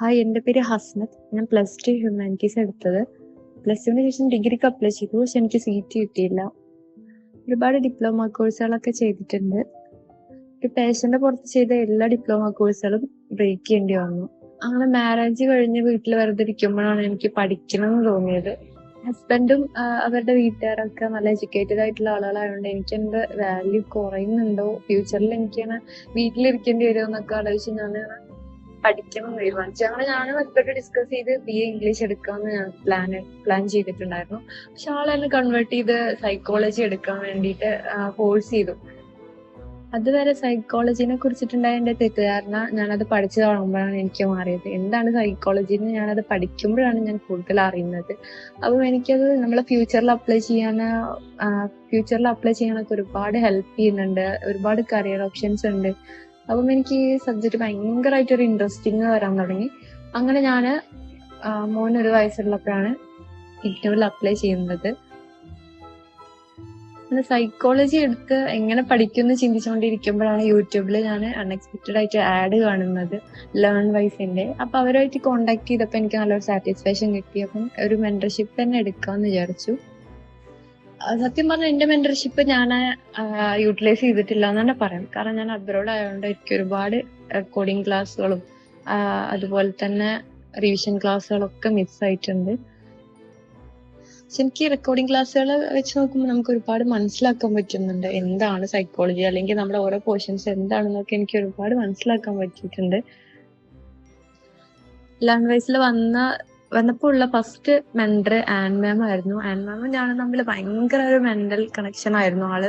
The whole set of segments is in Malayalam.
ഹായ് എന്റെ പേര് ഹസ്നത്ത് ഞാൻ പ്ലസ് ടു ഹ്യൂമാനിറ്റീസ് എടുത്തത്. പ്ലസ് ടുവിന് ശേഷം ഡിഗ്രിക്ക് അപ്ലൈ ചെയ്തു. പക്ഷെ എനിക്ക് സീറ്റ് കിട്ടിയില്ല. ഒരുപാട് ഡിപ്ലോമ കോഴ്സുകളൊക്കെ ചെയ്തിട്ടുണ്ട്. ഒരു പേഷ്യന്റെ പുറത്ത് ചെയ്ത എല്ലാ ഡിപ്ലോമ കോഴ്സുകളും ബ്രേക്ക് ചെയ്യേണ്ടി വന്നു. അങ്ങനെ മാരേജ് കഴിഞ്ഞ് വീട്ടിൽ വെറുതെ ഇരിക്കുമ്പോഴാണ് എനിക്ക് പഠിക്കണം എന്ന് തോന്നിയത് ഹസ്ബൻഡും അവരുടെ വീട്ടുകാരൊക്കെ നല്ല എഡ്യൂക്കേറ്റഡ് ആയിട്ടുള്ള ആളുകളായതുകൊണ്ട് എനിക്ക് എന്റെ വാല്യൂ കുറയുന്നുണ്ടോ? ഫ്യൂച്ചറിൽ എനിക്കങ്ങനെ വീട്ടിലിരിക്കേണ്ടി വരുമോ എന്നൊക്കെ ആലോചിച്ച് ഞാൻ പഠിക്കണം തീരുമാനിച്ചു. അങ്ങനെ ഞാൻ ഹസ്ബൻഡ് ഡിസ്കസ് ചെയ്ത് ബി എ ഇംഗ്ലീഷ് എടുക്കാമെന്ന് ഞാൻ പ്ലാൻ പ്ലാൻ ചെയ്തിട്ടുണ്ടായിരുന്നു. പക്ഷെ ആളെന്നെ കൺവേർട്ട് ചെയ്ത് സൈക്കോളജി എടുക്കാൻ വേണ്ടിയിട്ട് ഫോഴ്സ് ചെയ്തു. അതുവരെ സൈക്കോളജിനെ കുറിച്ചിട്ടുണ്ടായ എന്റെ തെറ്റിദ്ധാരണ ഞാനത് പഠിച്ചു തുടങ്ങുമ്പോഴാണ് എനിക്ക് മാറിയത്. എന്താണ് സൈക്കോളജി എന്ന് ഞാനത് പഠിക്കുമ്പോഴാണ് ഞാൻ കൂടുതൽ അറിയുന്നത്. അപ്പം എനിക്കത് നമ്മളെ ഫ്യൂച്ചറിൽ അപ്ലൈ ചെയ്യാൻ ഫ്യൂച്ചറിൽ അപ്ലൈ ചെയ്യാനൊക്കെ ഒരുപാട് ഹെൽപ്പ് ചെയ്യുന്നുണ്ട്. ഒരുപാട് കരിയർ ഓപ്ഷൻസ് ഉണ്ട്. അപ്പം എനിക്ക് ഈ സബ്ജക്ട് ഭയങ്കരമായിട്ട് ഒരു ഇൻട്രസ്റ്റിംഗ് വരാൻ തുടങ്ങി. അങ്ങനെ ഞാൻ മോൻ ഒരു വയസ്സുള്ളപ്പോഴാണ് ഇഗ്നോറിൽ അപ്ലൈ ചെയ്യുന്നത്. പിന്നെ സൈക്കോളജി എടുത്ത് എങ്ങനെ പഠിക്കുമെന്ന് ചിന്തിച്ചുകൊണ്ടിരിക്കുമ്പോഴാണ് യൂട്യൂബിൽ ഞാൻ അൺഎക്സ്പെക്റ്റഡ് ആയിട്ട് ആഡ് കാണുന്നത് ലേൺ വൈസിന്റെ അപ്പൊ അവരുമായിട്ട് കോണ്ടാക്ട് ചെയ്തപ്പോൾ എനിക്ക് നല്ലൊരു സാറ്റിസ്ഫാക്ഷൻ കിട്ടി. അപ്പം ഒരു മെന്റർഷിപ്പ് തന്നെ എടുക്കാമെന്ന് വിചാരിച്ചു. സത്യം പറഞ്ഞ എന്റെ മെന്റർഷിപ്പ് ഞാൻ യൂട്ടിലൈസ് ചെയ്തിട്ടില്ല എന്ന് തന്നെ പറയാം. കാരണം ഞാൻ അബ്രോഡ് ആയതുകൊണ്ട് എനിക്ക് ഒരുപാട് കോഡിംഗ് ക്ലാസ്സുകളും അതുപോലെ തന്നെ റിവിഷൻ ക്ലാസ്സുകളൊക്കെ മിസ് ആയിട്ടുണ്ട്. പക്ഷെ എനിക്ക് റെക്കോർഡിംഗ് ക്ലാസ്സുകൾ വെച്ച് നോക്കുമ്പോൾ നമുക്ക് ഒരുപാട് മനസ്സിലാക്കാൻ പറ്റുന്നുണ്ട്. എന്താണ് സൈക്കോളജി അല്ലെങ്കിൽ നമ്മുടെ ഓരോ പോർഷൻസ് എന്താണെന്നൊക്കെ എനിക്ക് ഒരുപാട് മനസ്സിലാക്കാൻ പറ്റിയിട്ടുണ്ട്. ലാംഗ്വേജിൽ വന്ന വന്നപ്പോൾ ഉള്ള ഫസ്റ്റ് മെന്റർ ആൻഡ് മാം ആയിരുന്നു ആൻ മാമും ഞാനും തമ്മിൽ ഭയങ്കര ഒരു മെന്റൽ കണക്ഷൻ ആയിരുന്നു. ആൾ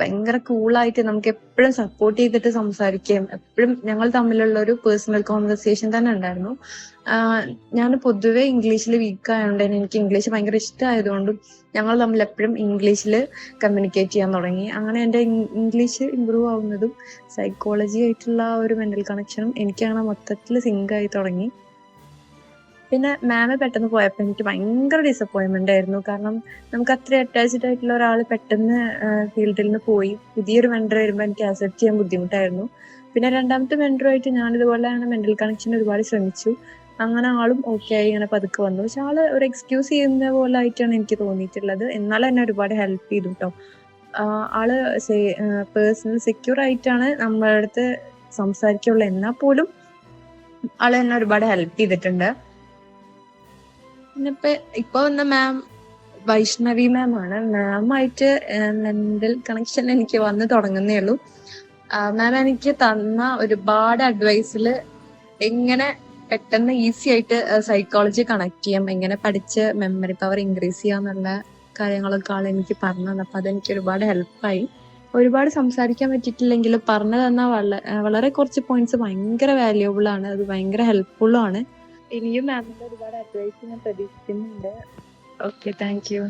ഭയങ്കര കൂളായിട്ട് നമുക്ക് എപ്പോഴും സപ്പോർട്ട് ചെയ്തിട്ട് സംസാരിക്കുകയും എപ്പോഴും ഞങ്ങൾ തമ്മിലുള്ള ഒരു പേഴ്സണൽ കോൺവെർസേഷൻ തന്നെ ഉണ്ടായിരുന്നു. ഞാൻ പൊതുവേ ഇംഗ്ലീഷിൽ വീക്ക് ആയതുകൊണ്ട് തന്നെ എനിക്ക് ഇംഗ്ലീഷ് ഭയങ്കര ഇഷ്ടമായതുകൊണ്ടും ഞങ്ങൾ തമ്മിൽ എപ്പോഴും ഇംഗ്ലീഷിൽ കമ്മ്യൂണിക്കേറ്റ് ചെയ്യാൻ തുടങ്ങി. അങ്ങനെ എന്റെ ഇംഗ്ലീഷ് ഇമ്പ്രൂവ് ആവുന്നതും സൈക്കോളജി ആയിട്ടുള്ള ഒരു മെന്റൽ കണക്ഷനും എനിക്കങ്ങനെ മൊത്തത്തിൽ സിങ്ക് ആയി തുടങ്ങി. പിന്നെ മാമ് പെട്ടെന്ന് പോയപ്പോൾ എനിക്ക് ഭയങ്കര ഡിസപ്പോയിൻമെന്റ് ആയിരുന്നു. കാരണം നമുക്ക് അത്ര അറ്റാച്ച്ഡ് ആയിട്ടുള്ള ഒരാൾ പെട്ടെന്ന് ഫീൽഡിൽ നിന്ന് പോയി. പുതിയൊരു മെന്റർ വരുമ്പോൾ എനിക്ക് അക്സെപ്റ്റ് ചെയ്യാൻ ബുദ്ധിമുട്ടായിരുന്നു. പിന്നെ രണ്ടാമത്തെ വെണ്ടറുമായിട്ട് ഞാൻ ഇതുപോലെയാണ് മെന്റൽ കണക്ഷൻ ഒരുപാട് ശ്രമിച്ചു. അങ്ങനെ ആളും ഓക്കെ ആയി ഇങ്ങനെ പതുക്കെ വന്നു. പക്ഷെ ആൾ ഒരു എക്സ്ക്യൂസ് ചെയ്യുന്ന പോലെ ആയിട്ടാണ് എനിക്ക് തോന്നിയിട്ടുള്ളത്. എന്നാലും എന്നെ ഒരുപാട് ഹെൽപ്പ് ചെയ്തു കേട്ടോ ആൾ പേഴ്സണൽ സെക്യൂർ ആയിട്ടാണ് നമ്മളടുത്ത് സംസാരിക്കുള്ളൂ എന്നാൽ പോലും ആൾ എന്നെ ഒരുപാട് ഹെൽപ്പ് ചെയ്തിട്ടുണ്ട്. പിന്നെ ഇപ്പൊ വന്ന മാം വൈഷ്ണവി മാം ആണ്. മാമായിട്ട് മെന്റൽ കണക്ഷൻ എനിക്ക് വന്ന് തുടങ്ങുന്നേ ഉള്ളൂ. മാം എനിക്ക് തന്ന ഒരുപാട് അഡ്വൈസിൽ എങ്ങനെ പെട്ടെന്ന് ഈസി ആയിട്ട് സൈക്കോളജി കണക്ട് ചെയ്യാം എങ്ങനെ പഠിച്ച് മെമ്മറി പവർ ഇൻക്രീസ് ചെയ്യാന്നുള്ള കാര്യങ്ങളൊക്കെ ആൾ എനിക്ക് പറഞ്ഞു തന്നു അപ്പൊ അതെനിക്ക് ഒരുപാട് ഹെൽപ്പായി ഒരുപാട് സംസാരിക്കാൻ പറ്റിയിട്ടില്ലെങ്കിലും പറഞ്ഞു തന്ന വളരെ കുറച്ച് പോയിന്റ്സ് ഭയങ്കര വാല്യൂബിൾ ആണ്. അത് ഭയങ്കര ഹെൽപ്ഫുള്ളും ആണ്. ഇനിയും മാമിന്റെ ഒരുപാട് അഡ്വൈസ് ഞാൻ പ്രതീക്ഷിക്കുന്നുണ്ട്. Okay thank you